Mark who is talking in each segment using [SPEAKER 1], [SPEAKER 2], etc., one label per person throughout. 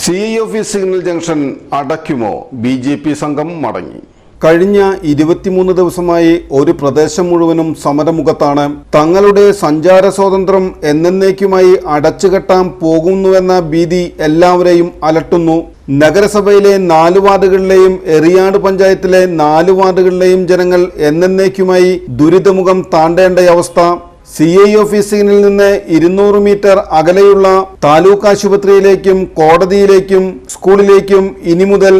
[SPEAKER 1] C I office signal junction അടയ്ക്കുമോ? B J P സംഘം മടങ്ങി. കഴിഞ്ഞ ഇരുപത്തിമൂന്ന് ദിവസമായി ഒരു പ്രദേശം മുഴുവനും സമരമുഖത്താണ്. തങ്ങളുടെ സഞ്ചാര സ്വാതന്ത്ര്യം എന്നേക്കുമായി അടച്ചുകെട്ടാൻ പോകുന്നുവെന്ന ഭീതി എല്ലാവരെയും അലട്ടുന്നു. നഗരസഭയിലെ നാല് വാർഡുകളിലെയും എറിയാട് പഞ്ചായത്തിലെ നാല് വാർഡുകളിലെയും ജനങ്ങൾ എന്നേക്കുമായി ദുരിതമുഖം താണ്ടേണ്ട അവസ്ഥ. സി ഐ ഓഫീസിനിൽ നിന്ന് ഇരുന്നൂറ് മീറ്റർ അകലെയുള്ള താലൂക്ക് ആശുപത്രിയിലേക്കും കോടതിയിലേക്കും സ്കൂളിലേക്കും ഇനി മുതൽ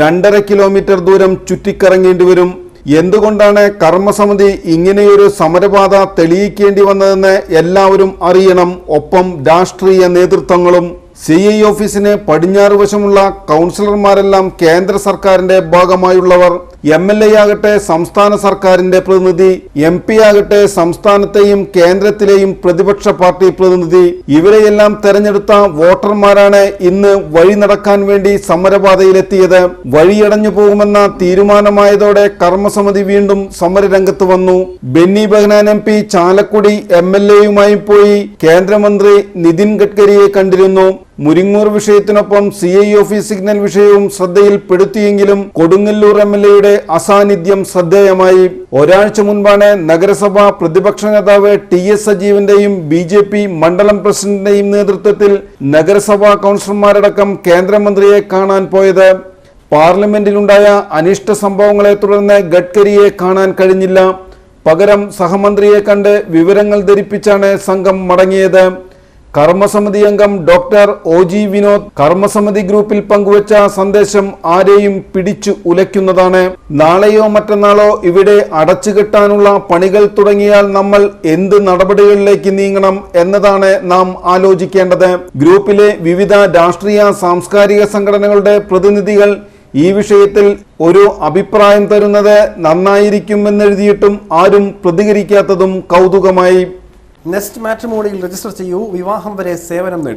[SPEAKER 1] രണ്ടര കിലോമീറ്റർ ദൂരം ചുറ്റിക്കറങ്ങേണ്ടി വരും. എന്തുകൊണ്ടാണ് കർമ്മസമിതി ഇങ്ങനെയൊരു സമരപാത തെളിയിക്കേണ്ടി വന്നതെന്ന് എല്ലാവരും അറിയണം. ഒപ്പം രാഷ്ട്രീയ നേതൃത്വങ്ങളും സി ഐ ഓഫീസിന് പടിഞ്ഞാറ് വശമുള്ള കൗൺസിലർമാരെല്ലാം കേന്ദ്ര സർക്കാരിന്റെ ഭാഗമായുള്ളവർ എം എൽ എ ആകട്ടെ സംസ്ഥാന സർക്കാരിന്റെ പ്രതിനിധി എം പി ആകട്ടെ സംസ്ഥാനത്തെയും കേന്ദ്രത്തിലെയും പ്രതിപക്ഷ പാർട്ടി പ്രതിനിധി ഇവരെയെല്ലാം തെരഞ്ഞെടുത്ത വോട്ടർമാരാണ് ഇന്ന് വഴി നടക്കാൻ വേണ്ടി സമരപാതയിലെത്തിയത്. വഴിയടഞ്ഞു പോകുമെന്ന തീരുമാനമായതോടെ കർമ്മസമിതി വീണ്ടും സമരരംഗത്ത് വന്നു. Benny Behanan M P Chalakudy M L എയുമായി പോയി കേന്ദ്രമന്ത്രി നിതിൻ ഗഡ്കരിയെ കണ്ടിരുന്നു. മുരിങ്ങൂർ വിഷയത്തിനൊപ്പം സി ഐ ഓഫീസ് സിഗ്നൽ വിഷയവും ശ്രദ്ധയിൽപ്പെടുത്തിയെങ്കിലും കൊടുങ്ങല്ലൂർ എം എൽ എയുടെ അസാന്നിധ്യം ശ്രദ്ധേയമായി. ഒരാഴ്ച മുൻപാണ് നഗരസഭ പ്രതിപക്ഷ നേതാവ് ടി എസ് സജീവിന്റെയും ബി ജെ പി മണ്ഡലം പ്രസിഡന്റിന്റെയും നേതൃത്വത്തിൽ നഗരസഭാ കൗൺസിലർമാരടക്കം കേന്ദ്രമന്ത്രിയെ കാണാൻ പോയത്. പാർലമെന്റിലുണ്ടായ അനിഷ്ട സംഭവങ്ങളെ തുടർന്ന് ഗഡ്കരിയെ കാണാൻ കഴിഞ്ഞില്ല. പകരം സഹമന്ത്രിയെ കണ്ട് വിവരങ്ങൾ ധരിപ്പിച്ചാണ് സംഘം മടങ്ങിയത്. കർമ്മസമിതി അംഗം ഡോക്ടർ ഒ ജി വിനോദ് കർമ്മസമിതി ഗ്രൂപ്പിൽ പങ്കുവച്ച സന്ദേശം ആരെയും പിടിച്ചു ഉലയ്ക്കുന്നതാണ്. നാളെയോ മറ്റന്നാളോ ഇവിടെ അടച്ചുകെട്ടാനുള്ള പണികൾ തുടങ്ങിയാൽ നമ്മൾ എന്ത് നടപടികളിലേക്ക് നീങ്ങണം എന്നതാണ് നാം ആലോചിക്കേണ്ടത്. ഗ്രൂപ്പിലെ വിവിധ രാഷ്ട്രീയ സാംസ്കാരിക സംഘടനകളുടെ പ്രതിനിധികൾ ഈ വിഷയത്തിൽ ഒരു അഭിപ്രായം തരുന്നത് നന്നായിരിക്കുമെന്നെഴുതിയിട്ടും ആരും പ്രതികരിക്കാത്തതും കൗതുകമായി.
[SPEAKER 2] നെസ്റ്റ് മാട്രിമോണിയിൽ രജിസ്റ്റർ ചെയ്യൂ. വിവാഹം വരെ സേവനം നേടൂ.